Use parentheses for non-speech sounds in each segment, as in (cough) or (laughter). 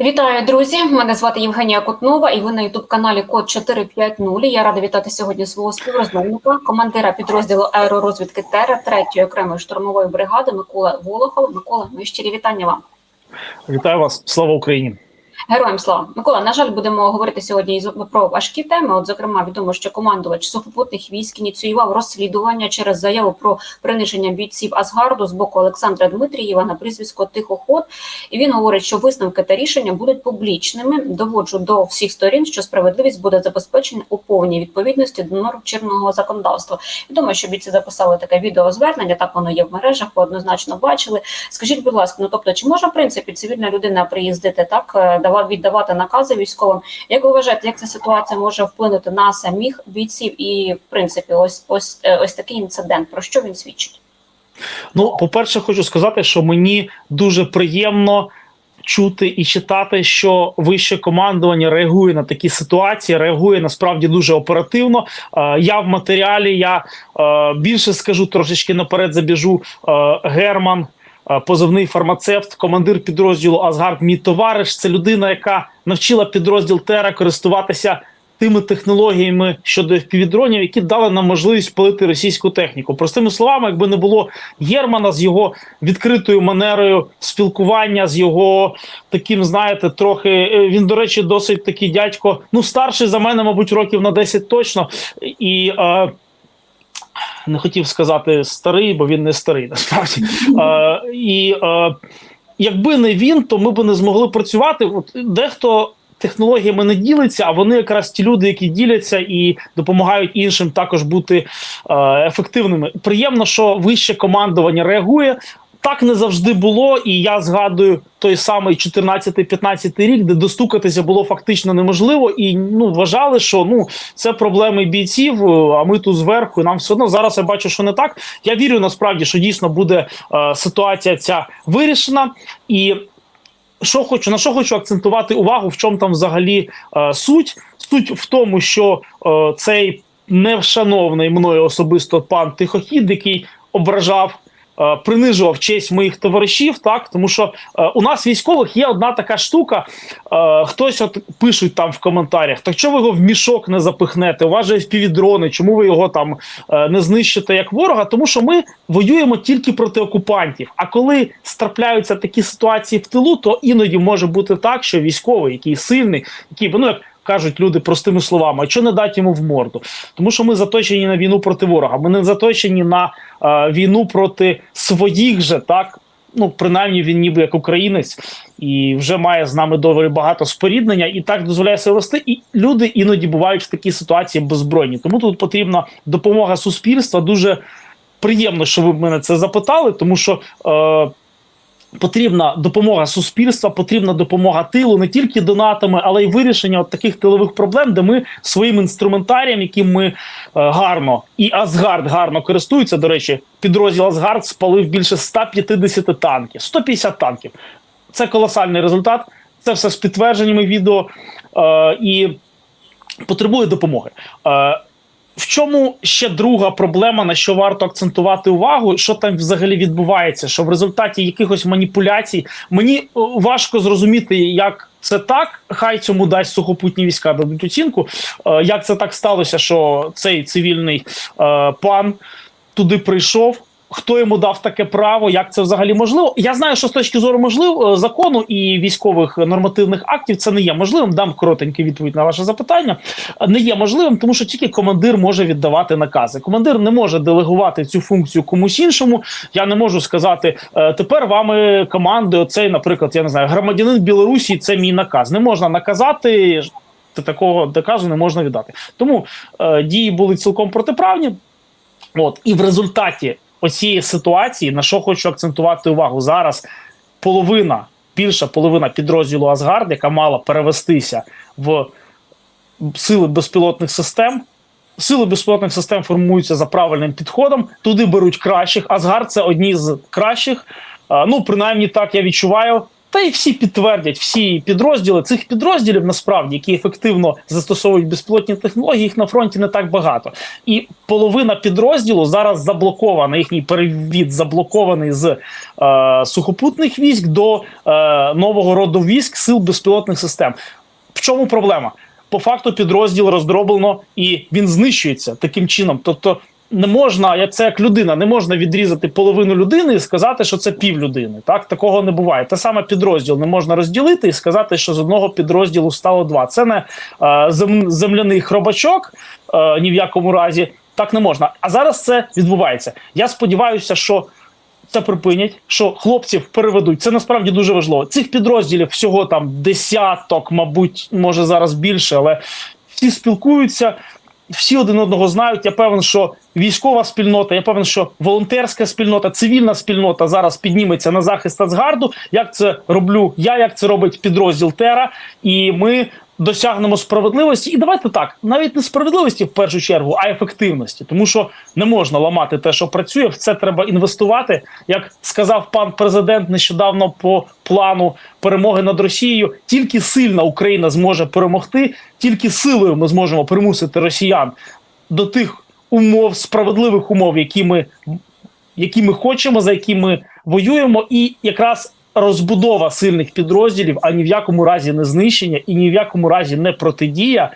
Вітаю, друзі! Мене звати Євгенія Котнова, і ви на ютуб каналі Код 450. Я рада вітати сьогодні свого співрозмовника, командира підрозділу аеророзвідки ТЕРА 3-ї окремої штурмової бригади Микола Волохова. Микола, ми щирі вітання вам. Вітаю вас, слава Україні. Героям слава Микола. На жаль, будемо говорити сьогодні про важкі теми. От, зокрема, відомо, що командувач сухопутних військ ініціював розслідування через заяву про приниження бійців Асгарду з боку Олександра Дмитрієва на прізвисько Тихоход. І він говорить, що висновки та рішення будуть публічними. Доводжу до всіх сторін, що справедливість буде забезпечена у повній відповідності до норм чинного законодавства. Відомо, що бійці записали таке відеозвернення. Так воно є в мережах. Ви однозначно бачили. Скажіть, будь ласка, ну тобто, чи може в принципі цивільна людина приїздити так, е, дава- віддавати накази військовим? Як ви вважаєте, як ця ситуація може вплинути на самих бійців? І в принципі, ось ось е, ось такий інцидент. Про що він свідчить? Ну, по-перше, хочу сказати, що мені дуже приємно чути і читати, що вище командування реагує на такі ситуації, реагує насправді дуже оперативно. Е, я в матеріалі, я е, більше скажу трошечки наперед забіжу. Е, Герман. Позивний фармацевт, командир підрозділу Асгард, мій товариш. Це людина, яка навчила підрозділ Тера користуватися тими технологіями щодо FPV-дронів, які дали нам можливість палити російську техніку. Простими словами, якби не було Єрмана з його відкритою манерою спілкування, з його таким, знаєте, трохи е, він, до речі, досить такий дядько. Ну, старший за мене, мабуть, років на 10 точно. І е, не хотів сказати старий, бо він не старий, насправді. (laughs) Е, і е, якби не він, то ми б не змогли працювати. От дехто технологіями не ділиться, а вони якраз ті люди, які діляться і допомагають іншим також бути е, ефективними. Приємно, що вище командування реагує. Так не завжди було, і я згадую той самий 14-15 рік, де достукатися було фактично неможливо, і ну вважали, що ну це проблеми бійців. е, А ми тут зверху. і Нам все одно зараз я бачу, що не так. Я вірю насправді, що дійсно буде е, ситуація ця вирішена і. Що хочу на що хочу акцентувати увагу, в чому там взагалі е, суть? Суть в тому, що е, цей невшановний мною особисто пан Тихохід, який ображав, принижував честь моїх товаришів, так тому що е, у нас військових є одна така штука. Е, хтось от пишуть там в коментарях: так що ви його в мішок не запихнете? У вас же півдрони, чому ви його там е, не знищите як ворога? Тому що ми воюємо тільки проти окупантів. А коли страпляються такі ситуації в тилу, то іноді може бути так, що військовий, який сильний, який ну як. Кажуть люди простими словами, а що не дати йому в морду? Тому що ми заточені на війну проти ворога. Ми не заточені на е, війну проти своїх же, так ну принаймні він ніби як українець, і вже має з нами доволі багато споріднення, і так дозволяє себе вести. І люди іноді бувають в такій ситуації беззбройні. Тому тут потрібна допомога суспільства. Дуже приємно, що ви мене це запитали, тому що. Е, Потрібна допомога суспільства, потрібна допомога тилу не тільки донатами, але й вирішення от таких тилових проблем, де ми своїм інструментарієм, яким ми е, гарно і Асгард гарно користуються. До речі, підрозділ Асгард спалив більше 150 танків, 150 танків. Це колосальний результат. Це все з підтвердженнями відео е, і потребує допомоги. Е, в чому ще друга проблема, на що варто акцентувати увагу, що там взагалі відбувається? Що в результаті якихось маніпуляцій мені важко зрозуміти, як це так. Хай цьому дасть сухопутні війська дадуть оцінку. Е, як це так сталося, що цей цивільний е, пан туди прийшов? Хто йому дав таке право? Як це взагалі можливо? Я знаю, що з точки зору можливо закону і військових нормативних актів це не є можливим. Дам коротенький відповідь на ваше запитання. Не є можливим, тому що тільки командир може віддавати накази. Командир не може делегувати цю функцію комусь іншому. Я не можу сказати «Е, тепер вами командує цей, наприклад, я не знаю, громадянин Білорусі. Це мій наказ. Не можна наказати. Такого наказу не можна віддати. Тому е, дії були цілком протиправні. От і в результаті оцієї ситуації, на що хочу акцентувати увагу зараз, половина, більша половина підрозділу Асгард, яка мала перевестися в сили безпілотних систем. Сили безпілотних систем формуються за правильним підходом. Туди беруть кращих. Асгард це одні з кращих. Ну, принаймні, так я відчуваю. Та й всі підтвердять, всі підрозділи цих підрозділів насправді, які ефективно застосовують безпілотні технології, їх на фронті не так багато. І половина підрозділу зараз заблокована. Їхній перевід заблокований з е, сухопутних військ до е, нового роду військ сил безпілотних систем. В чому проблема? По факту підрозділ роздроблено і він знищується таким чином. Тобто не можна, як це як людина, не можна відрізати половину людини і сказати, що це пів людини. Так такого не буває. Те саме підрозділ не можна розділити і сказати, що з одного підрозділу стало два. Це не е, зем, земляний хробачок е, ні в якому разі. Так не можна. А зараз це відбувається. Я сподіваюся, що це припинять, що хлопців переведуть. Це насправді дуже важливо. Цих підрозділів всього там десяток, мабуть, може зараз більше, але всі спілкуються, всі один одного знають. Я певен, що військова спільнота, я певен, що волонтерська спільнота, цивільна спільнота зараз підніметься на захист Ацгарду. Як це роблю я, як це робить підрозділ Тера, і ми. Досягнемо справедливості, і давайте так, навіть не справедливості в першу чергу, а ефективності, тому що не можна ламати те, що працює. В це треба інвестувати. Як сказав пан президент нещодавно по плану перемоги над Росією, тільки сильна Україна зможе перемогти, тільки силою ми зможемо примусити росіян до тих умов, справедливих умов, які ми, які ми хочемо, за які ми воюємо, і якраз розбудова сильних підрозділів, а ні в якому разі не знищення і ні в якому разі не протидія.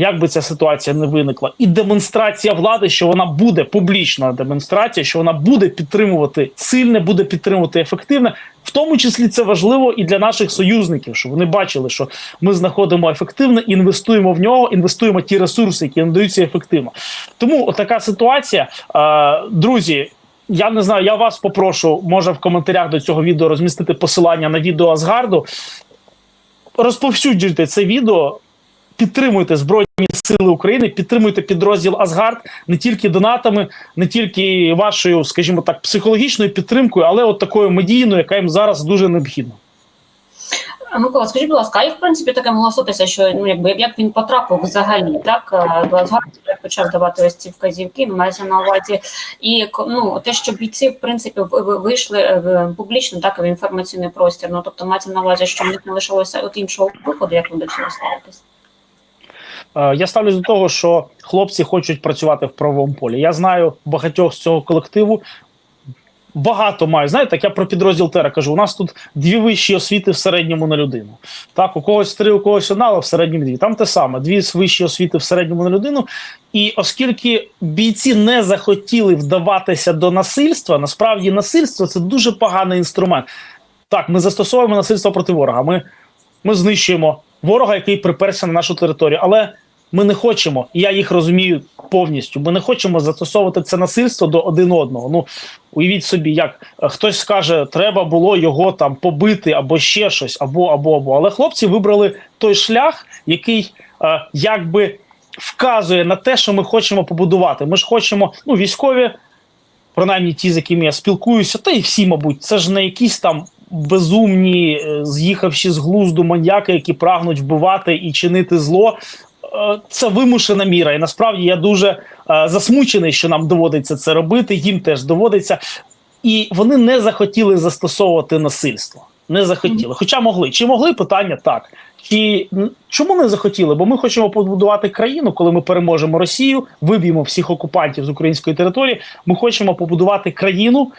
Як би ця ситуація не виникла, і демонстрація влади, що вона буде публічна демонстрація, що вона буде підтримувати сильне, буде підтримувати ефективне, в тому числі це важливо і для наших союзників, щоб вони бачили, що ми знаходимо ефективне, інвестуємо в нього, інвестуємо ті ресурси, які надаються ефективно. Тому така ситуація, Е, друзі. Я не знаю, я вас попрошу, може в коментарях до цього відео розмістити посилання на відео Асгарду. Розповсюджуйте це відео, підтримуйте Збройні Сили України, підтримуйте підрозділ Асгард не тільки донатами, не тільки вашою, скажімо так, психологічною підтримкою, але от такою медійною, яка їм зараз дуже необхідна. Микола, скажіть, будь ласка, а як в принципі таке могло статися, що ну якби як він потрапив взагалі, так е, Асгарду, як почав давати ось ці вказівки, мається на увазі, і ну те, що бійці в принципі вийшли е, в публічно, так в інформаційний простір. Ну тобто мається на увазі, що в них не лишилося от іншого виходу, як ви до цього ставитесь? Е, Я ставлюсь до того, що хлопці хочуть працювати в правовому полі. Я знаю багатьох з цього колективу. Багато маю. Знаєте, так я про підрозділ Тера кажу. У нас тут дві вищі освіти в середньому на людину. Так, у когось три, у когось одна, але в середньому дві. Там те саме: дві вищі освіти в середньому на людину. І оскільки бійці не захотіли вдаватися до насильства, насправді насильство це дуже поганий інструмент. Так, ми застосовуємо насильство проти ворога. Ми, ми знищуємо ворога, який приперся на нашу територію. Але ми не хочемо, і я їх розумію повністю. Ми не хочемо застосовувати це насильство до один одного. Ну уявіть собі, як е, хтось скаже, треба було його там побити або ще щось, або або або. Але хлопці вибрали той шлях, який е, якби вказує на те, що ми хочемо побудувати. Ми ж хочемо, ну, військові, принаймні ті, з якими я спілкуюся, та й всі, мабуть, це ж не якісь там. Безумні, е, з'їхавши з глузду маньяки, які прагнуть вбивати і чинити зло. Е, Це вимушена міра, і насправді я дуже е, засмучений, що нам доводиться це робити. Їм теж доводиться, і вони не захотіли застосовувати насильство. Не захотіли, хоча могли. Чи могли питання так? Чи чому не захотіли? Бо ми хочемо побудувати країну, коли ми переможемо Росію, виб'ємо всіх окупантів з української території. Ми хочемо побудувати країну,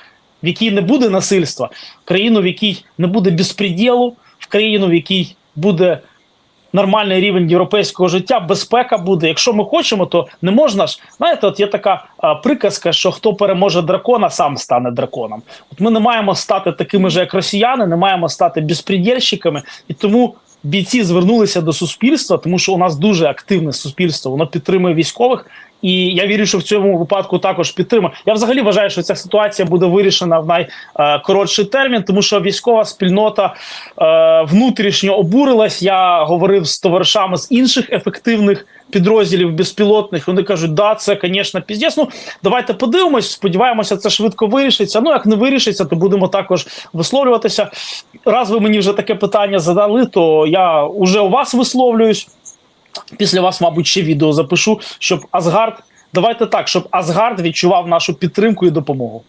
в якій не буде насильства, країну, в якій не буде безпреділу, в країну, в якій буде нормальний рівень європейського життя, безпека буде. Якщо ми хочемо, то не можна ж. Знаєте, от є така а, приказка, що хто переможе дракона, сам стане драконом. От ми не маємо стати такими ж, як росіяни, не маємо стати безпредельщиками, і тому. Бійці звернулися до суспільства, тому що у нас дуже активне суспільство, воно підтримує військових, і я вірю, що в цьому випадку також підтримує. Я взагалі вважаю, що ця ситуація буде вирішена в найкоротший термін, тому що військова спільнота е, внутрішньо обурилась. Я говорив з товаришами з інших ефективних підрозділів безпілотних. Вони кажуть, да, це, звісно, піздець. Ну давайте подивимось. Сподіваємося, це швидко вирішиться. Ну як не вирішиться, то будемо також висловлюватися. Раз ви мені вже таке питання задали, то я вже у вас висловлююсь. Після вас, мабуть, ще відео запишу, щоб Асгард. Давайте так, щоб Асгард відчував нашу підтримку і допомогу.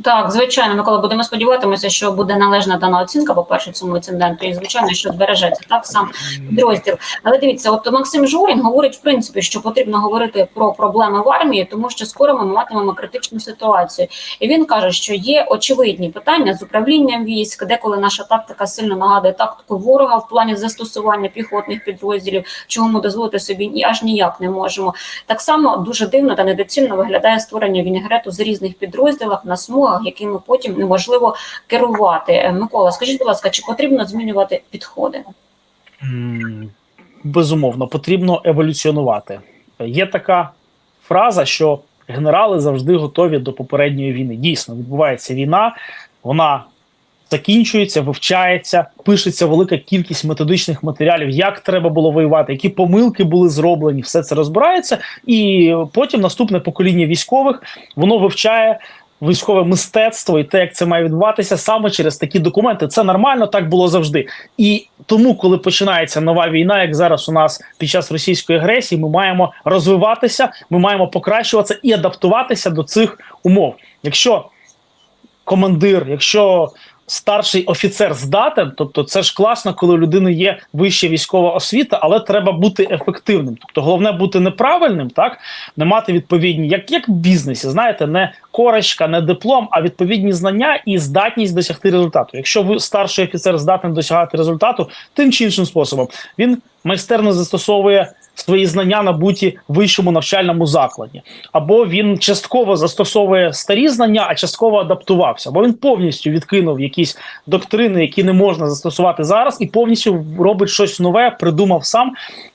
Так, звичайно, Микола, будемо сподіватися, що буде належна дана оцінка, по-перше, цьому інциденту, і звичайно, що збережеться так сам підрозділ. Але дивіться, от Максим Журін говорить, в принципі, що потрібно говорити про проблеми в армії, тому що скоро ми матимемо критичну ситуацію. І він каже, що є очевидні питання з управлінням військ, деколи наша тактика сильно нагадує тактику ворога в плані застосування піхотних підрозділів, чого ми дозволити собі ні аж ніяк не можемо. Так само дуже дивно та недоцільно виглядає створення вінегрету з різних підрозділах на смугах, якими потім неможливо керувати. Е, Микола, скажіть, будь ласка, чи потрібно змінювати підходи? Безумовно, потрібно еволюціонувати. Є така фраза, що генерали завжди готові до попередньої війни. Дійсно, відбувається війна, вона закінчується, вивчається, пишеться велика кількість методичних матеріалів, як треба було воювати, які помилки були зроблені, все це розбирається. І потім наступне покоління військових воно вивчає. Військове мистецтво і те, як це має відбуватися саме через такі документи, це нормально, так було завжди. І тому, коли починається нова війна, як зараз у нас під час російської агресії, ми маємо розвиватися, ми маємо покращуватися і адаптуватися до цих умов. Якщо командир, якщо старший офіцер здатен, тобто це ж класно, коли у людини є вища військова освіта, але треба бути ефективним. Тобто, головне бути неправильним, так не мати відповідні, як, як в бізнесі, знаєте, не корочка, не диплом, а відповідні знання і здатність досягти результату. Якщо ви старший офіцер здатен досягати результату, тим чи іншим способом він майстерно застосовує свої знання набуті в вищому навчальному закладі, або він частково застосовує старі знання, а частково адаптувався, або він повністю відкинув якісь доктрини, які не можна застосувати зараз, і повністю робить щось нове, придумав сам.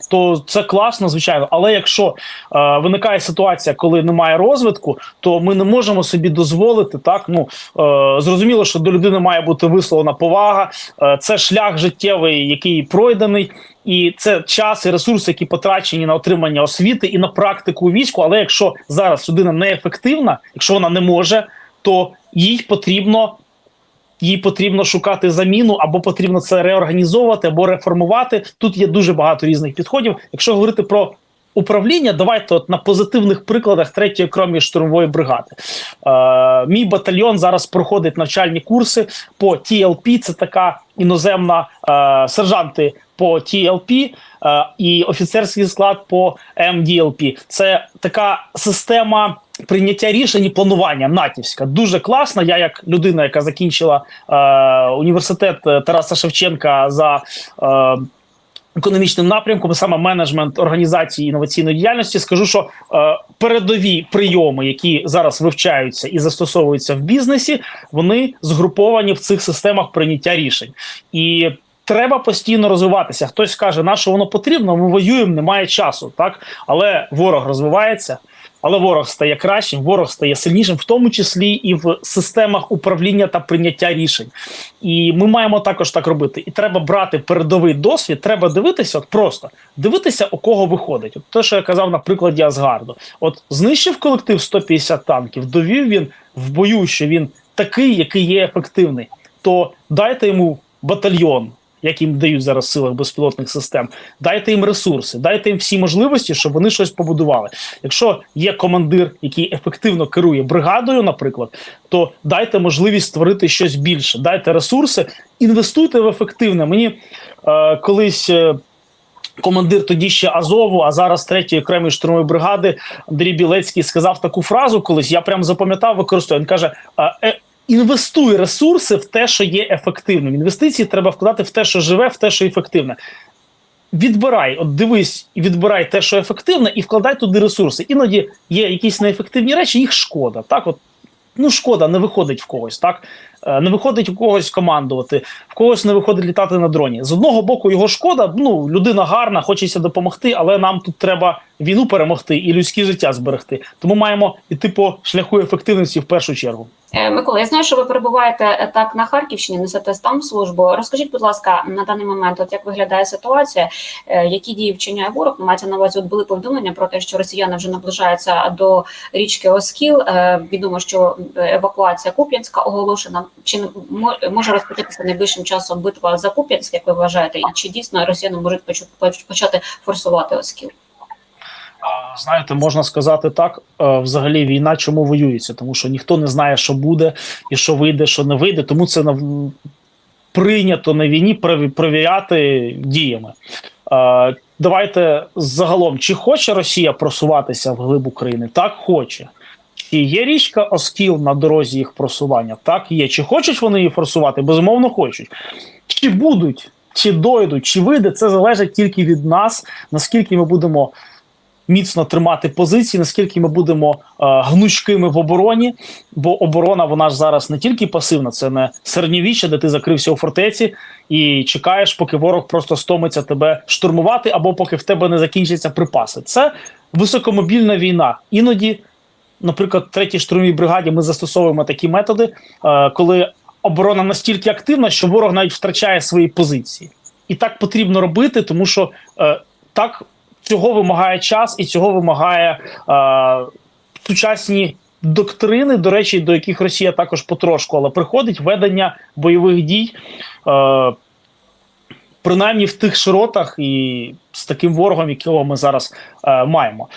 То це класно, звичайно. Але якщо е, виникає ситуація, коли немає розвитку, то ми не можемо собі дозволити так. Ну е, зрозуміло, що до людини має бути висловлена повага. Е, це шлях життєвий, який пройдений. І це час і ресурси, які потрачені на отримання освіти і на практику війську. Але якщо зараз людина неефективна, якщо вона не може, то їй потрібно їй потрібно шукати заміну, або потрібно це реорганізовувати, або реформувати. Тут є дуже багато різних підходів. Якщо говорити про управління, давайте от на позитивних прикладах третьої окремої штурмової бригади. Е, мій батальйон зараз проходить навчальні курси по TLP, Це така іноземна е, сержанти по TLP е, і офіцерський склад по MDLP. Це така система прийняття рішень і планування натівська. Дуже класна. Я, як людина, яка закінчила е, університет Тараса Шевченка за. Е, Економічним напрямком, саме менеджмент організації інноваційної діяльності, скажу, що е, передові прийоми, які зараз вивчаються і застосовуються в бізнесі, вони згруповані в цих системах прийняття рішень. І треба постійно розвиватися. Хтось скаже, на що воно потрібно, ми воюємо, немає часу, так але ворог розвивається. Але ворог стає кращим, ворог стає сильнішим, в тому числі і в системах управління та прийняття рішень. І ми маємо також так робити. І треба брати передовий досвід. Треба дивитися, от просто дивитися, у кого виходить. От те, що я казав на прикладі Асгарду. От знищив колектив 150 танків, довів він в бою, що він такий, який є ефективний. То дайте йому батальйон як їм дають зараз в силах безпілотних систем. Дайте їм ресурси, дайте їм всі можливості, щоб вони щось побудували. Якщо є командир, який ефективно керує бригадою, наприклад, то дайте можливість створити щось більше, дайте ресурси, інвестуйте в ефективне. Мені е, колись. Е, Командир тоді ще Азову, а зараз третьої окремої штурмової бригади Андрій Білецький сказав таку фразу колись. Я прям запам'ятав, використовую. Він каже: е, інвестуй ресурси в те, що є ефективним. Інвестиції треба вкладати в те, що живе, в те, що ефективне. Відбирай, от дивись і відбирай те, що ефективне, і вкладай туди ресурси. Іноді є якісь неефективні речі, їх шкода. Так, от ну шкода, не виходить в когось, так не виходить у когось командувати, в когось не виходить літати на дроні. З одного боку, його шкода. Ну людина гарна, хочеться допомогти, але нам тут треба війну перемогти і людське життя зберегти. Тому маємо іти по шляху ефективності в першу чергу. Е, Микола, я знаю, що ви перебуваєте е, так на Харківщині, несете там службу. Розкажіть, будь ласка, на даний момент, от як виглядає ситуація, е, які дії вчиняє ворог? Мається на увазі, от були повідомлення про те, що росіяни вже наближаються до річки Оскіл. Відомо, що евакуація Куп'янська оголошена. Чи може розпочатися найближчим часом битва за Куп'янськ, як ви вважаєте, і чи дійсно росіяни можуть почати форсувати Оскіл? Знаєте, можна сказати так. е, Взагалі, війна чому воюється? Тому що ніхто не знає, що буде і що вийде, що не вийде. Тому це прийнято на війні переві- перевіряти діями. Е, Давайте загалом, чи хоче Росія просуватися в глиб України? Так хоче. Чи є річка Оскіл на дорозі їх просування? Так є. Чи хочуть вони її форсувати? Безумовно, хочуть. Чи будуть, чи дойдуть, чи вийде, це залежить тільки від нас, наскільки ми будемо міцно тримати позиції, наскільки ми будемо е, гнучкими в обороні. Бо оборона вона ж зараз не тільки пасивна, це не середньовіччя, де ти закрився у фортеці і чекаєш, поки ворог просто стомиться тебе штурмувати, або поки в тебе не закінчаться припаси. Це високомобільна війна. Іноді, наприклад, третій штурмовій бригаді ми застосовуємо такі методи, е, коли оборона настільки активна, що ворог навіть втрачає свої позиції. І так потрібно робити, тому що е, так цього вимагає час, і цього вимагає е, сучасні доктрини, до речі, до яких Росія також потрошку, але приходить ведення бойових дій. Е, Принаймні в тих широтах і з таким ворогом, якого ми зараз е, маємо.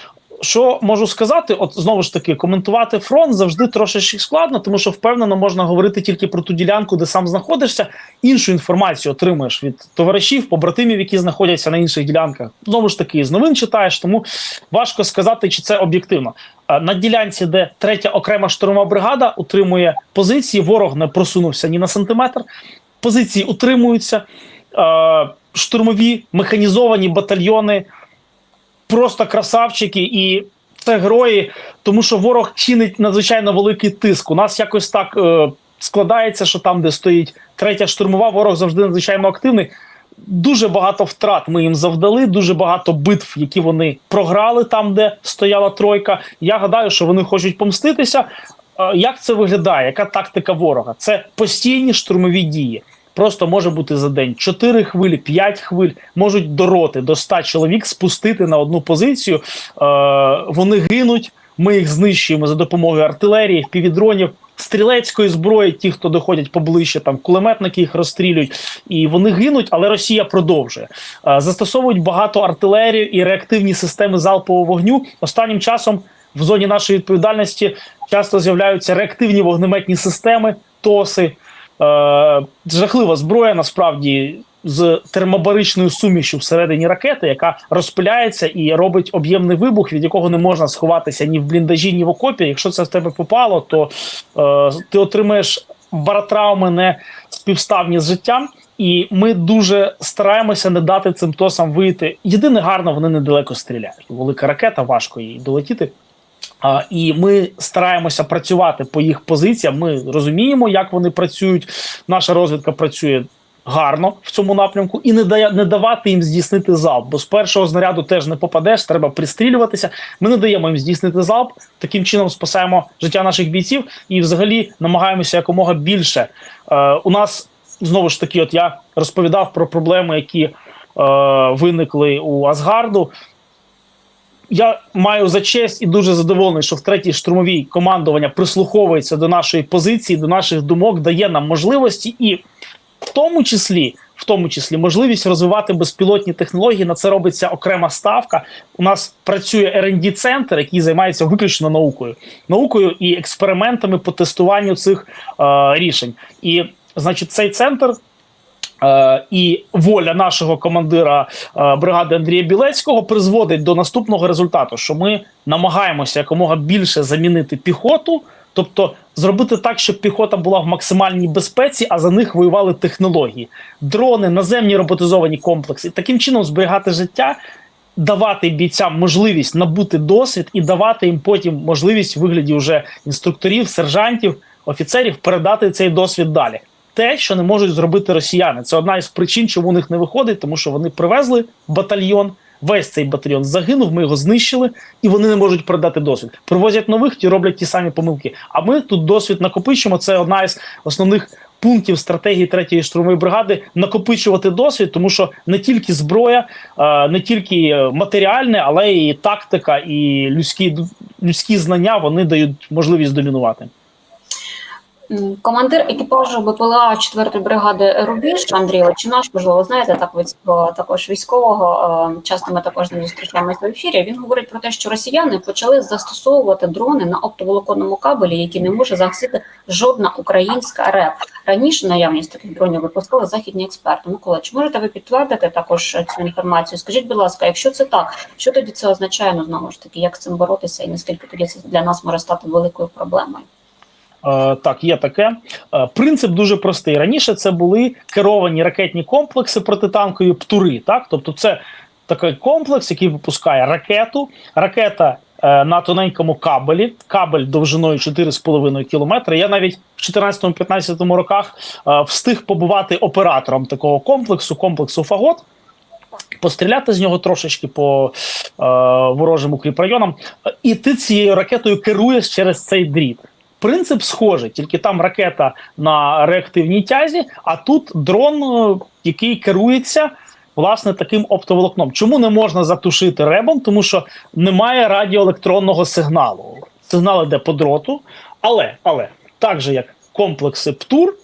Що можу сказати? От знову ж таки, коментувати фронт завжди трошечки складно, тому що впевнено можна говорити тільки про ту ділянку, де сам знаходишся. Іншу інформацію отримуєш від товаришів, побратимів, які знаходяться на інших ділянках. Знову ж таки, з новин читаєш, тому важко сказати, чи це об'єктивно. На ділянці, де третя окрема штурмова бригада утримує позиції, ворог не просунувся ні на сантиметр. Позиції утримуються. Штурмові механізовані батальйони просто красавчики, і це герої, тому що ворог чинить надзвичайно великий тиск. У нас якось так е, складається, що там, де стоїть третя штурмова, ворог завжди надзвичайно активний. Дуже багато втрат ми їм завдали, дуже багато битв, які вони програли там, де стояла тройка. Я гадаю, що вони хочуть помститися. Е, Як це виглядає? Яка тактика ворога? Це постійні штурмові дії. Просто може бути за день 4 хвилі, 5 хвиль, можуть до роти, до 100 чоловік спустити на одну позицію. Е, вони гинуть. Ми їх знищуємо за допомогою артилерії, півдронів, стрілецької зброї. Ті, хто доходять поближче, там кулеметники їх розстрілюють, і вони гинуть, але Росія продовжує. Е, застосовують багато артилерії і реактивні системи залпового вогню. Останнім часом в зоні нашої відповідальності часто з'являються реактивні вогнеметні системи, ТОСи. Е, жахлива зброя насправді з термобаричною сумішю всередині ракети, яка розпиляється і робить об'ємний вибух, від якого не можна сховатися ні в бліндажі, ні в окопі. Якщо це в тебе попало, то е, ти отримаєш баротравми не співставні з життям. І ми дуже стараємося не дати цим тосам вийти. Єдине гарно, вони недалеко стріляють. Велика ракета, важко їй долетіти. І ми стараємося працювати по їх позиціям. Ми розуміємо, як вони працюють. Наша розвідка працює гарно в цьому напрямку, і не дає не давати їм здійснити залп. Бо з першого знаряду теж не попадеш, треба пристрілюватися. Ми не даємо їм здійснити залп. Таким чином спасаємо життя наших бійців і, взагалі, намагаємося якомога більше. Е, у нас знову ж таки, от я розповідав про проблеми, які е, виникли у Асгарду я маю за честь і дуже задоволений, що в третій штурмовій командування прислуховується до нашої позиції, до наших думок, дає нам можливості, і в тому числі, в тому числі, можливість розвивати безпілотні технології. На це робиться окрема ставка. У нас працює rd центр який займається виключно наукою, наукою і експериментами по тестуванню цих е, рішень. І, значить, цей центр. Е, і воля нашого командира е, бригади Андрія Білецького призводить до наступного результату, що ми намагаємося якомога більше замінити піхоту, тобто зробити так, щоб піхота була в максимальній безпеці, а за них воювали технології, дрони, наземні роботизовані комплекси. Таким чином зберігати життя. Давати бійцям можливість набути досвід і давати їм потім можливість в вигляді вже інструкторів, сержантів, офіцерів передати цей досвід далі те, що не можуть зробити росіяни. Це одна із причин, чому у них не виходить, тому що вони привезли батальйон. Весь цей батальйон загинув, ми його знищили, і вони не можуть передати досвід. Привозять нових, ті роблять ті самі помилки. А ми тут досвід накопичимо. Це одна із основних пунктів стратегії третьої штурмової бригади накопичувати досвід, тому що не тільки зброя, не тільки матеріальне, але і тактика, і людські людські знання вони дають можливість домінувати. Командир екіпажу БПЛА 4-ї бригади Рубіж Андрій Личинаш, можливо, знаєте, так від також військового. е, Часто ми також ним зустрічаємося в ефірі. Він говорить про те, що росіяни почали застосовувати дрони на оптоволоконному кабелі, які не може захистити жодна українська РЕП. Раніше наявність таких дронів випускали західні експерти. Микола, чи можете ви підтвердити також цю інформацію? Скажіть, будь ласка, якщо це так, що тоді це означає? Ну знову ж таки, як з цим боротися, і наскільки тоді це для нас може стати великою проблемою? Е, так, є таке. Е, принцип дуже простий. Раніше це були керовані ракетні комплекси протитанкові птури. Так, тобто, це такий комплекс, який випускає ракету. Ракета е, на тоненькому кабелі, кабель довжиною 4,5 кілометри. Я навіть в 14-15 роках е, встиг побувати оператором такого комплексу, комплексу Фагот. Постріляти з нього трошечки по е, ворожим укріпрайонам, і ти цією ракетою керуєш через цей дріт. Принцип схожий, тільки там ракета на реактивній тязі, а тут дрон, е, який керується власне таким оптоволокном. Чому не можна затушити ребом? Тому що немає радіоелектронного сигналу. Сигнал йде по дроту, але, але так же як комплекси ПТУР,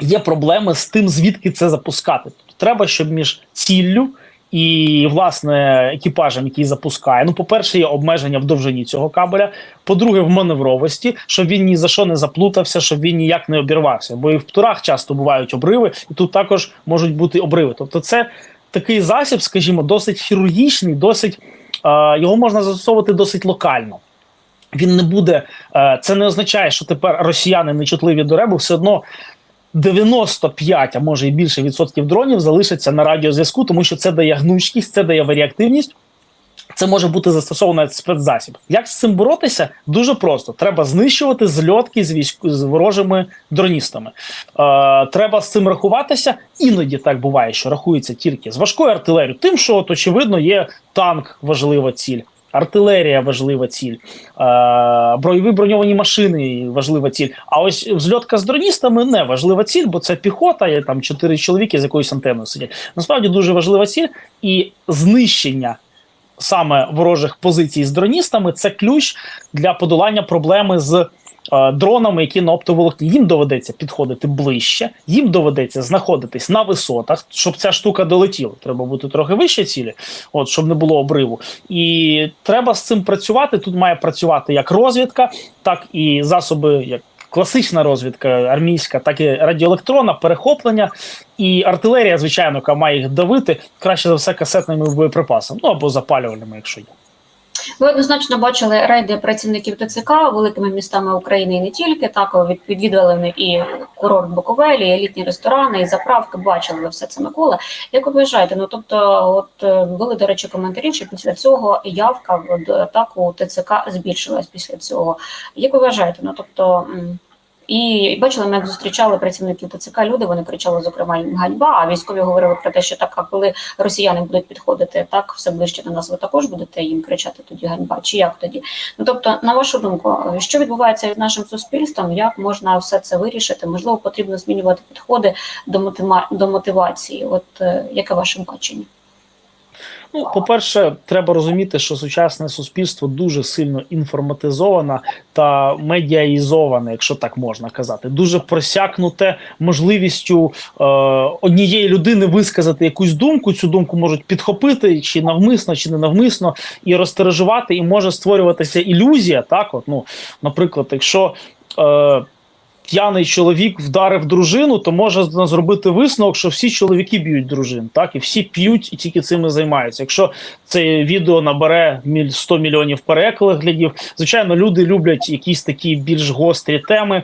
є проблеми з тим, звідки це запускати. Тобто треба, щоб між ціллю і власне екіпажем, який запускає. Ну, по-перше, є обмеження в довжині цього кабеля. По-друге, в маневровості, щоб він ні за що не заплутався, щоб він ніяк не обірвався. Бо і в птурах часто бувають обриви, і тут також можуть бути обриви. Тобто, це такий засіб, скажімо, досить хірургічний, досить е, його можна застосовувати досить локально. Він не буде. Е, це не означає, що тепер росіяни нечутливі до ребу, все одно 95, а може і більше відсотків дронів залишаться на радіозв'язку, тому що це дає гнучкість, це дає варіактивність. Це може бути застосовано спецзасіб. Як з цим боротися? Дуже просто. Треба знищувати зльотки з військ з ворожими дроністами. Е, треба з цим рахуватися. Іноді так буває, що рахується тільки з важкою артилерією. Тим, що от, очевидно є танк важлива ціль. Артилерія важлива ціль, бойові броньовані машини важлива ціль. А ось взльотка з дроністами не важлива ціль, бо це піхота, є там чотири чоловіки з якоюсь антеною сидять. Насправді дуже важлива ціль і знищення саме ворожих позицій з дроністами це ключ для подолання проблеми з дронами, які на оптоволокні. Їм доведеться підходити ближче, їм доведеться знаходитись на висотах, щоб ця штука долетіла. Треба бути трохи вище цілі, от щоб не було обриву. І треба з цим працювати. Тут має працювати як розвідка, так і засоби, як класична розвідка армійська, так і радіоелектронна, перехоплення і артилерія, звичайно, яка має їх давити, краще за все касетними боєприпасами, ну або запалювальними, якщо є. Ви однозначно бачили рейди працівників ТЦК великими містами України і не тільки так від- відвідували вони і курорт Буковелі, і елітні ресторани, і заправки. Бачили ви все це Микола. Як ви вважаєте? Ну тобто, от е, були до речі коментарі, що після цього явка в атаку ТЦК збільшилась після цього. Як ви вважаєте? Ну тобто. І бачили, ми як зустрічали працівників ТЦК. Люди вони кричали, зокрема, ганьба. А військові говорили про те, що так, а коли росіяни будуть підходити так все ближче до нас, ви також будете їм кричати тоді ганьба, чи як тоді? Ну тобто, на вашу думку, що відбувається з нашим суспільством? Як можна все це вирішити? Можливо, потрібно змінювати підходи до мотива... до мотивації. От е, яке ваше бачення? Ну, по-перше, треба розуміти, що сучасне суспільство дуже сильно інформатизоване та медіаїзоване, якщо так можна казати, дуже просякнуте можливістю е, однієї людини висказати якусь думку. Цю думку можуть підхопити чи навмисно, чи не навмисно, і розтережувати, і може створюватися ілюзія. Так, от, ну, наприклад, якщо. Е, П'яний чоловік вдарив дружину, то може зробити висновок, що всі чоловіки б'ють дружин, так і всі п'ють і тільки цим і займаються. Якщо це відео набере міль- 100 мільйонів переглядів, звичайно, люди люблять якісь такі більш гострі теми.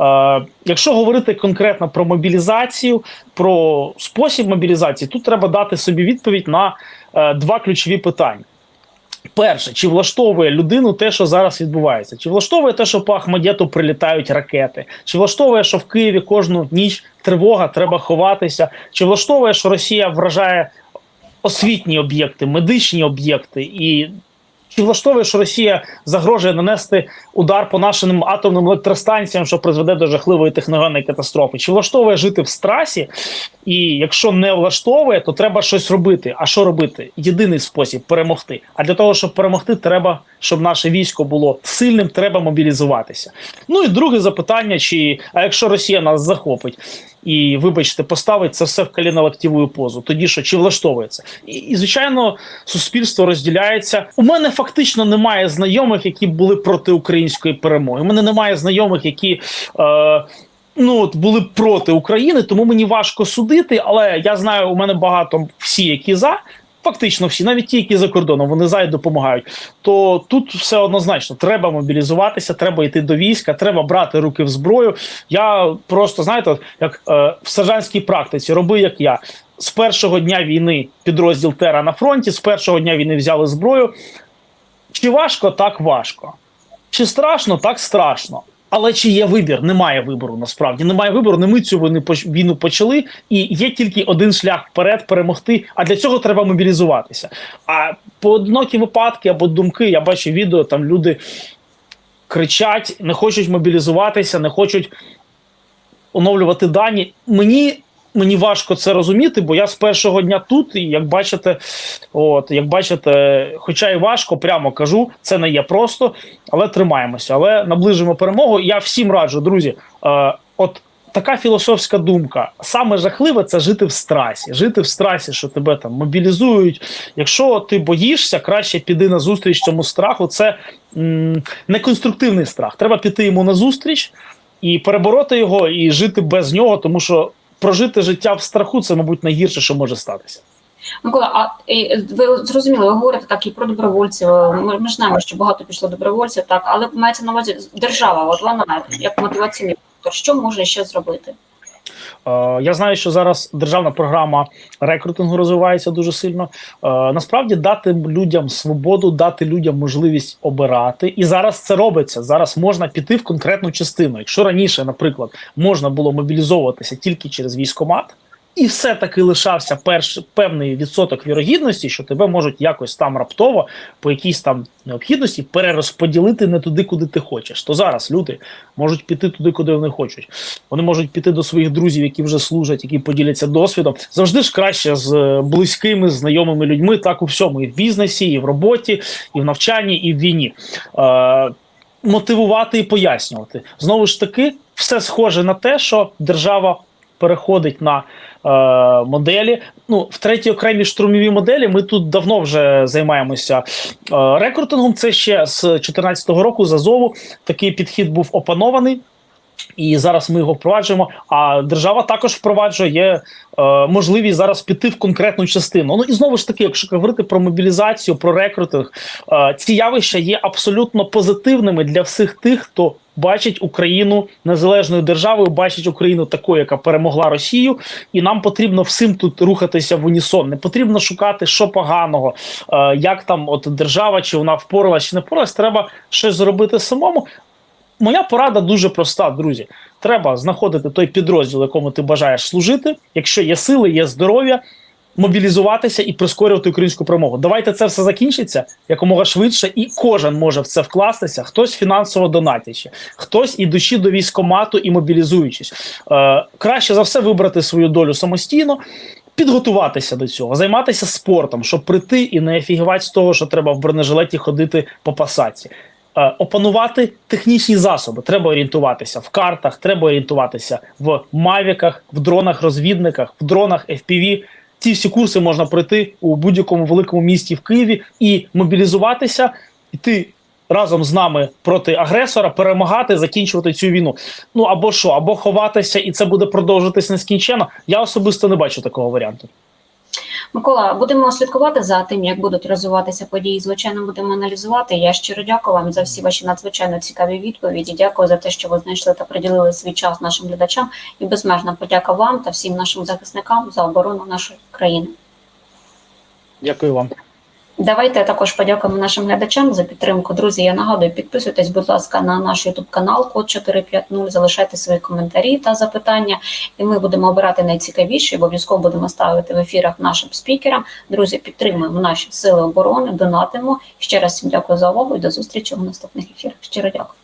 Е, якщо говорити конкретно про мобілізацію, про спосіб мобілізації, тут треба дати собі відповідь на е, два ключові питання. Перше, чи влаштовує людину те, що зараз відбувається? Чи влаштовує те, що по Ахмадєту прилітають ракети? Чи влаштовує, що в Києві кожну ніч тривога, треба ховатися? Чи влаштовує, що Росія вражає освітні об'єкти, медичні об'єкти і Чи влаштовує, що Росія загрожує нанести удар по нашим атомним електростанціям, що призведе до жахливої техногенної катастрофи? Чи влаштовує жити в страсі? І якщо не влаштовує, то треба щось робити. А що робити? Єдиний спосіб перемогти. А для того, щоб перемогти, треба, щоб наше військо було сильним, треба мобілізуватися. Ну і друге запитання: чи а якщо Росія нас захопить? І, вибачте, поставить це все в коліно-лактіву позу. Тоді що чи влаштовується? І, і звичайно, суспільство розділяється. У мене фактично немає знайомих, які були проти української перемоги. У мене немає знайомих, які. Е, Ну, от були проти України, тому мені важко судити. Але я знаю, у мене багато всі, які за, фактично всі, навіть ті, які за кордоном, вони за і допомагають. То тут все однозначно треба мобілізуватися, треба йти до війська, треба брати руки в зброю. Я просто знаєте, як е, в сержантській практиці, роби як я. З першого дня війни підрозділ Тера на фронті, з першого дня війни взяли зброю. Чи важко, так важко. Чи страшно, так страшно. Але чи є вибір? Немає вибору насправді. Немає вибору. Не ми цю війну почали, і є тільки один шлях вперед перемогти. А для цього треба мобілізуватися. А поодинокі випадки або думки, я бачу відео, там люди кричать, не хочуть мобілізуватися, не хочуть оновлювати дані. Мені. Мені важко це розуміти, бо я з першого дня тут, і як бачите, от як бачите, хоча і важко, прямо кажу, це не є просто, але тримаємося. Але наближимо перемогу. Я всім раджу, друзі. Е, от така філософська думка. Саме жахливе це жити в страсі. Жити в страсі, що тебе там мобілізують. Якщо ти боїшся, краще піди на зустріч цьому страху. Це м, неконструктивний страх. Треба піти йому на зустріч і перебороти його, і жити без нього, тому що прожити життя в страху це, мабуть, найгірше, що може статися. Микола, а е, ви зрозуміли, ви говорите так і про добровольців. Ми, ми ж знаємо, що багато пішло добровольців, так, але мається на увазі держава, от вона як мотиваційний фактор, що може ще зробити? Е, Я знаю, що зараз державна програма рекрутингу розвивається дуже сильно. Е, Насправді дати людям свободу, дати людям можливість обирати, і зараз це робиться. Зараз можна піти в конкретну частину. Якщо раніше, наприклад, можна було мобілізовуватися тільки через військомат. І все таки лишався перш певний відсоток вірогідності, що тебе можуть якось там раптово по якійсь там необхідності перерозподілити не туди, куди ти хочеш. То зараз люди можуть піти туди, куди вони хочуть. Вони можуть піти до своїх друзів, які вже служать, які поділяться досвідом. Завжди ж краще з е, близькими, знайомими людьми, так у всьому, і в бізнесі, і в роботі, і в навчанні, і в війні. Е, мотивувати і пояснювати. Знову ж таки, все схоже на те, що держава переходить на е, моделі. Ну, в третій окремій штурмовій моделі ми тут давно вже займаємося е, рекрутингом. Це ще з 2014 року з Азову такий підхід був опанований. І зараз ми його впроваджуємо. А держава також впроваджує е, можливість зараз піти в конкретну частину. Ну і знову ж таки, якщо говорити про мобілізацію, про рекрутинг, е, ці явища є абсолютно позитивними для всіх тих, хто бачить Україну незалежною державою, бачить Україну такою, яка перемогла Росію, і нам потрібно всім тут рухатися в унісон. Не потрібно шукати, що поганого, е, як там от держава, чи вона впоралась, чи не впоралась. Треба щось зробити самому. Моя порада дуже проста, друзі. Треба знаходити той підрозділ, якому ти бажаєш служити. Якщо є сили, є здоров'я, мобілізуватися і прискорювати українську перемогу. Давайте це все закінчиться якомога швидше, і кожен може в це вкластися. Хтось фінансово донатячи, хтось ідучи до військомату і мобілізуючись. Е, краще за все вибрати свою долю самостійно. Підготуватися до цього, займатися спортом, щоб прийти і не офігувати з того, що треба в бронежилеті ходити по пасаці. Е, опанувати технічні засоби. Треба орієнтуватися в картах, треба орієнтуватися в мавіках, в дронах-розвідниках, в дронах FPV. Ці всі курси можна пройти у будь-якому великому місті в Києві і мобілізуватися, йти разом з нами проти агресора, перемагати, закінчувати цю війну. Ну або що, або ховатися, і це буде продовжуватись нескінченно. Я особисто не бачу такого варіанту. Микола, будемо слідкувати за тим, як будуть розвиватися події. Звичайно, будемо аналізувати. Я щиро дякую вам за всі ваші надзвичайно цікаві відповіді. Дякую за те, що ви знайшли та приділили свій час нашим глядачам. І безмежна подяка вам та всім нашим захисникам за оборону нашої країни. Дякую вам. Давайте також подякуємо нашим глядачам за підтримку. Друзі, я нагадую, підписуйтесь, будь ласка, на наш YouTube канал Код 450, залишайте свої коментарі та запитання, і ми будемо обирати найцікавіші. Обов'язково будемо ставити в ефірах нашим спікерам. Друзі, підтримуємо наші сили оборони, донатимо. Ще раз всім дякую за увагу і до зустрічі у наступних ефірах. Щиро дякую.